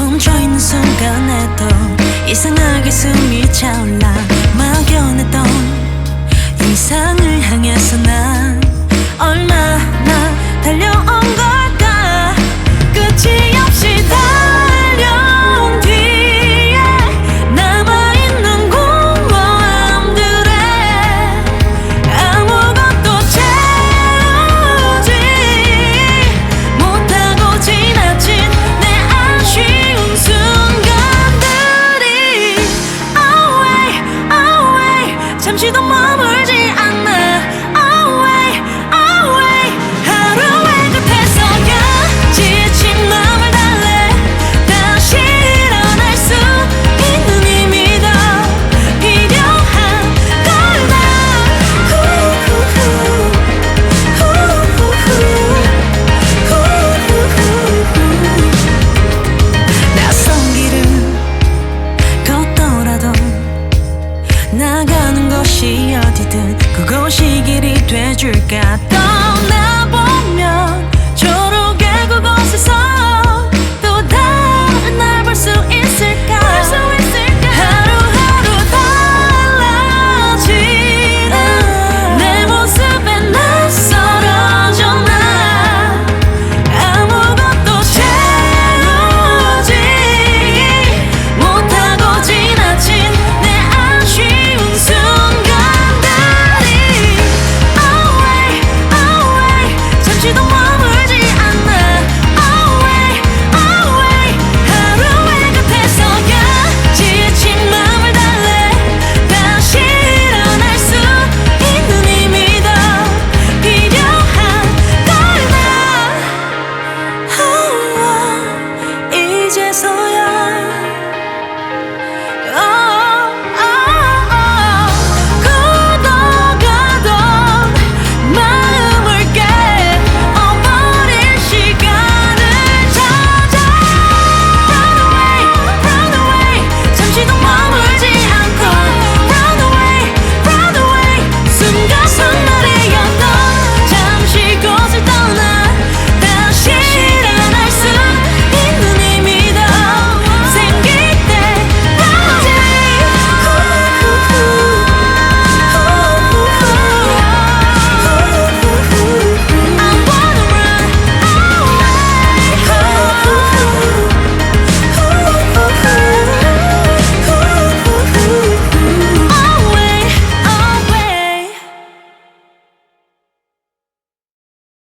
멈춰있는 순간에도 이상하게 숨이 차올라 막연했던 이상을 향해서 나 그곳이 어디든 그곳이 길이 돼줄까?